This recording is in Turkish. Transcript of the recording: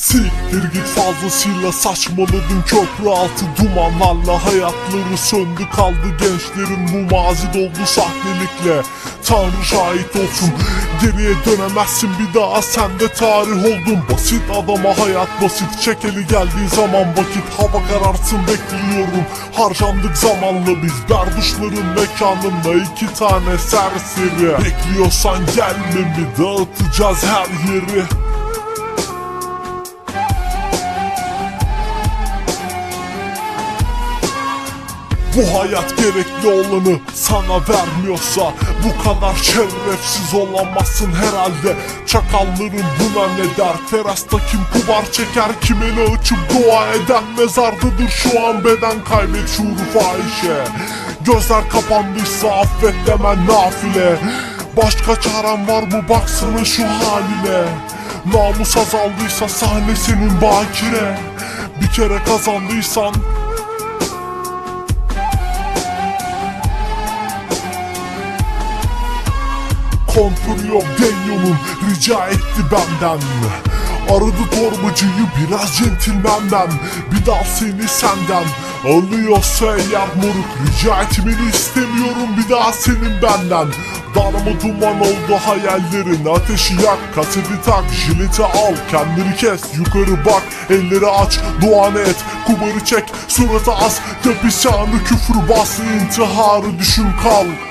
Siktir git fazlasıyla saçmaladın köprü altı dumanlarla. Hayatları söndü kaldı gençlerin bu mazi doldu sahnelikle. Tanrı şahit olsun geriye dönemezsin bir daha. Sen de tarih oldun Basit adama hayat basit. Çekeli geldiği zaman vakit hava kararsın bekliyorum. Harcandık zamanla biz berduşların mekanında iki tane serseri. Bekliyorsan gelmemi dağıtacağız her yeri Bu hayat gerekli olanı sana vermiyorsa Bu kadar şerefsiz olamazsın herhalde. Çakalların buna ne der? Terasta kim kubar çeker? Kim eli açıp dua eden Mezardadır? Şu an beden kaybet şuuru fahişe Gözler kapandıysa affet demen nafile. Başka çaren var mı? Baksana şu haline. Namus azaldıysa sahne senin bakire. Bir kere kazandıysan Kontür yok Denyo'nun rica etti benden. Aradı torbacıyı biraz centilmenden Bir dal seni senden. Alıyorsa eğer moruk Rica etmeni istemiyorum bir daha senin benden. Darma duman oldu hayallerin Ateşi yak kaseti tak Jileti al kendini kes Yukarı bak elleri aç Duanı et kumarı çek Suratı as Yap isyanı küfür bas intiharı düşün kal